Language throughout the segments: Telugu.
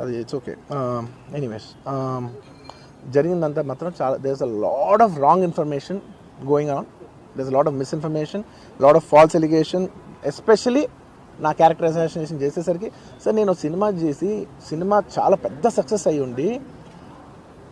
అది ఇట్స్ ఓకే ఎనీవేస్ జరిగిందంతా మాత్రం చాలా there's a lot of wrong information going on there's lot of misinformation lot of false allegation especially నా క్యారెక్టర్ అసాసినేషన్ చేసేసరికి. సార్ నేను సినిమా చేసి సినిమా చాలా పెద్ద సక్సెస్ అయ్యి ఉండి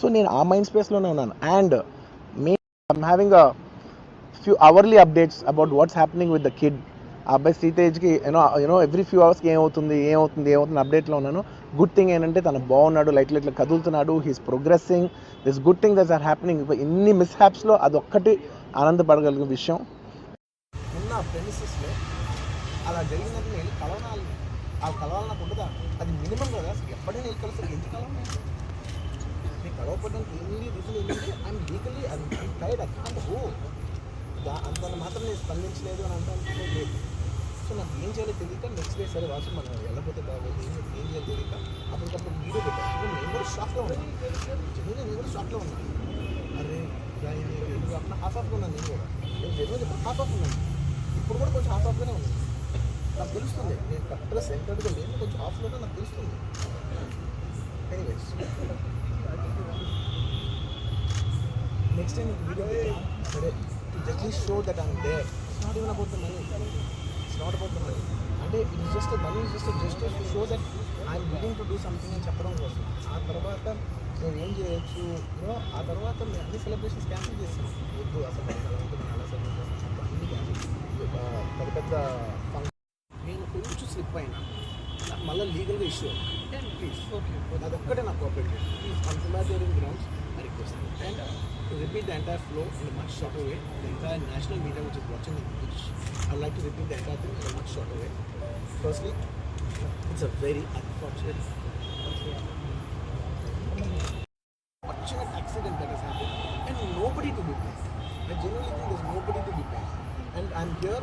so నేను ఆ మైండ్ స్పేస్లోనే ఉన్నాను. And me I'm having a few hourly updates about what's happening with the kid ఆ అబ్బాయి సీతేజ్కి you know you know every few అవర్స్కి ఏమవుతుంది ఏమవుతుంది ఏమవుతుంది అప్డేట్లో ఉన్నాను. గుడ్ థింగ్ ఏంటంటే తను బాగున్నాడు లైట్ లైట్లో కదులుతున్నాడు he's progressing this good thing thus are happening ఇన్ని మిస్ హ్యాప్స్లో అదొక్కటి ఆనందపడగలిగిన విషయం. ఉన్న ప్రెమిసెస్లో అలా జరిగినట్టు వెళ్ళి కలవాలి ఆ కలవాలి నాకు ఉండదా అది మినిమం కదా. ఎప్పుడైనా వెళ్ళి కలిసి ఎందుకు కలవాలి నేను కలవపడడానికి ఎన్ని రీజన్ ఏంటంటే I'm legally I'm tired I can't హో దా అంత మాత్రం నేను స్పందించలేదు అని అంటే లేదు. సో నాకు ఏం చేయాలో తెలియక నెక్స్ట్ డే సరే వాసు మనం వెళ్ళకపోతే బాగోదు. ఏం చేయాలో తెలియక అప్పటికప్పుడు వీడియో పెట్టాను. నేను కూడా షాక్లో ఉన్నాను. జనరల్గా నేను కూడా షాక్లో ఉన్నాను. అరే ఇలా ఇది అప్పుడు హాఫ్ ఆఫ్ ఉన్నాను నేను కూడా. నేను జనరల్ ఇప్పుడు హాఫ్ ఆఫ్ ఉన్నాను. ఇప్పుడు కూడా కొంచెం హాఫ్ ఆఫ్గానే ఉన్నాను. నాకు తెలుస్తుంది. నేను కరెక్ట్గా సెంటర్గా లేదు కొంచెం ఆఫ్లోనే నాకు తెలుస్తుంది. ఎనీవేస్ నెక్స్ట్ టైం వీడియో సరే just show that I'm there it's not even about the money it's not about the money అంటే it just money just just to show that I'm willing to do something అని చెప్పడం కోసం ఆ తర్వాత నేను ఏం చేయొచ్చు? యూనో ఆ తర్వాత మేము అన్ని సెలబ్రేషన్స్ క్యాన్సిల్ చేస్తాం వద్దు అసలు అలా చేస్తాను. అన్ని క్యాన్సిల్ పెద్ద పెద్ద ఫంక్షన్ నేను కొంచెం స్లిప్ అయినా నాకు మళ్ళీ లీగల్గా ఇష్యూ ప్లీజ్ ఓకే అది ఒక్కటే నాకు cooperate please on humanitarian grounds I request. And to repeat the entire flow in a much shorter way, the entire national media which is watching in English, I'd like to repeat the entire thing in a much shorter way. Firstly, it's a very unfortunate unfortunate accident that has happened and nobody to be blamed. I genuinely think there's nobody to be blamed. And I'm here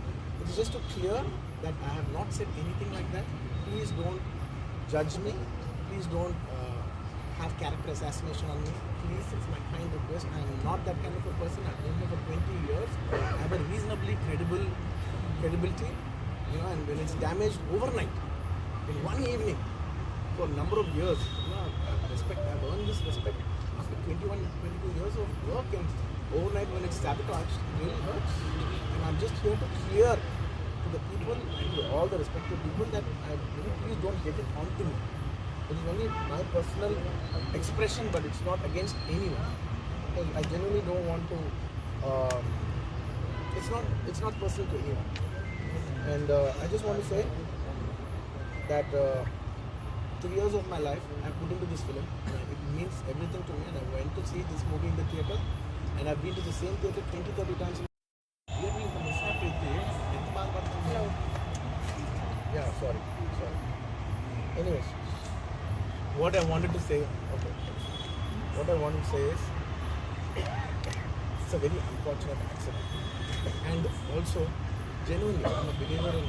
It is just to clear that I have not said anything like that. Please don't judge me. Please don't uh, have character assassination on me. Please, it's my kind request. I am not that kind of a person. I've known you for 20 years. I have a reasonably credible credibility, you know, and when it's damaged overnight, in one evening, for a number of years, you know, respect. I've earned this respect after 21, 22 years of work, and overnight when it's sabotaged, it really hurts. And I'm just here to clear to the people and to all the respective people that I, know, please don't get it onto me. It is only my personal expression, but it's not against anyone. Because I genuinely don't want to. Um, it's not. It's not personal to anyone. And uh, I just want to say that uh, three years of my life I put into this film. It means everything to me. And I went to see this movie in the theater, and I've been to the same theater 20, 30 times. In. Yeah, sorry. Sorry. Anyways, what I wanted to say, okay. What I wanted to say is, it's a very unfortunate accident. And also, genuinely, I'm a believer in,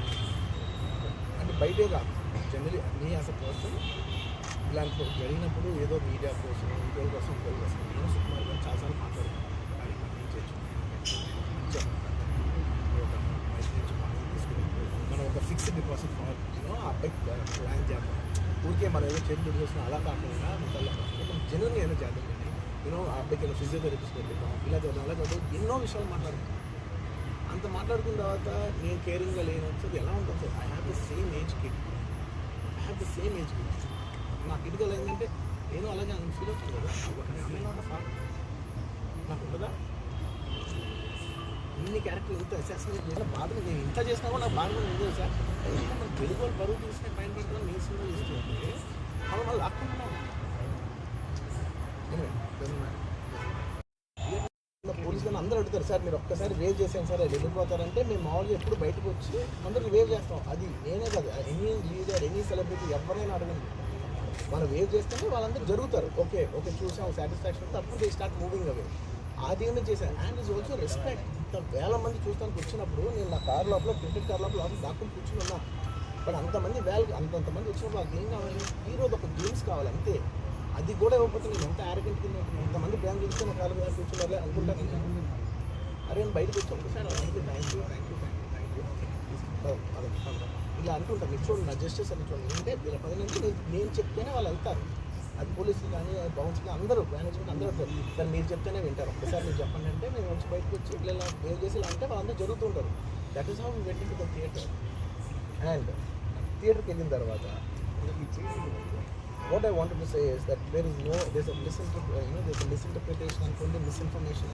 and by the way, generally, me as a person, I'm not a media person. మనం చేసిన అలా కాకుండా మొత్తం జనరల్ ఏదో చేద్దాం యూనో ఆ అబ్బాయికి ఏదో ఫిజియోథెరపిస్ట్ పెట్టిద్దాం ఇలా చేద్దాం అలా చేద్దాం. ఎన్నో విషయాలు మాట్లాడుకుంటాం అంత మాట్లాడుకున్న తర్వాత నేను కేరింగ్గా లేను. సో ఎలా ఉంటుంది sir I have the same age kid I have the same age kid నా ఇటుకలు ఏంటంటే నేను అలాగే అని ఫీల్ అవుతుంది కదా. అమ్మాయి ఫార్ నాకు ఉండదా? ఇన్ని క్యారెక్టర్ ఇంత అసెస్మెంట్ చేసిన బాధ నేను ఇంత చేసినా కూడా నాకు బాధగా ఉంది సార్? తెలుగు వాళ్ళు బరువు చూసిన పైన పెట్టడం నీ సినిమా చేస్తుంటే మనం వాళ్ళు లాక్కుంటున్నాం Anyway, doesn't matter. పోలీస్ గారిని అందరూ అడుగుతారు సార్ మీరు ఒక్కసారి వేవ్ చేసాను సార్ అది వెళ్ళిపోతారంటే మేము మామూలుగా ఎప్పుడు బయటకు వచ్చి అందరికి వేవ్ చేస్తాం. అది నేనే కాదు ఎనీ లీడర్ ఎనీ సెలబ్రిటీ ఎవరైనా అడగండి. మనం వేవ్ చేస్తుంటే వాళ్ళందరూ జరుగుతారు. ఓకే ఓకే చూసాం సాటిస్ఫాక్షన్ తప్పుడు దే స్టార్ట్ మూవింగ్ అవే అది ఏమి చేశాను అండ్ ఇస్ ఆల్సో రెస్పెక్ట్ ఇంత వేల మంది చూస్తానికి వచ్చినప్పుడు నేను నా కార్ లోపల క్రికెట్ కార్ లోపల దాక్కుని కూర్చుని ఉన్నా. బట్ అంతమంది వేల అంతంతమంది వచ్చినప్పుడు ఆ గేమ్ కావాలి? ఈరోజు ఒక గేమ్స్ కావాలి అంతే. అది కూడా ఇవ్వకపోతే నేను ఎంత ఆరోగ్యం కింద ఇంతమంది ప్లాన్ చేసుకుని కాలు మీద కూర్చున్నారు అనుకుంటాను అరే నేను బయటకు వచ్చి ఒకసారి thank you thank you thank you thank you ఇలా అనుకుంటాను మీరు చూడండి నా జస్టిస్ అని చూడండి. అంటే వీళ్ళ పది నుంచి నేను నేను చెప్తేనే వాళ్ళు వెళ్తారు. అది పోలీసులు కానీ బౌన్స్ కానీ అందరూ మేనేజ్మెంట్ అందరూ కానీ మీరు చెప్తేనే వింటారు. ఒక్కసారి మీరు చెప్పండి అంటే మేము వచ్చి బయటకు వచ్చి ఇలా ఏం చేసి ఇలా అంటే వాళ్ళందరూ జరుగుతుంటారు that is how went to the theatre and థియేటర్కి వెళ్ళిన తర్వాత what I wanted to say is that there is no, there's a misinterpretation, you know, there's a misinterpretation and only misinformation.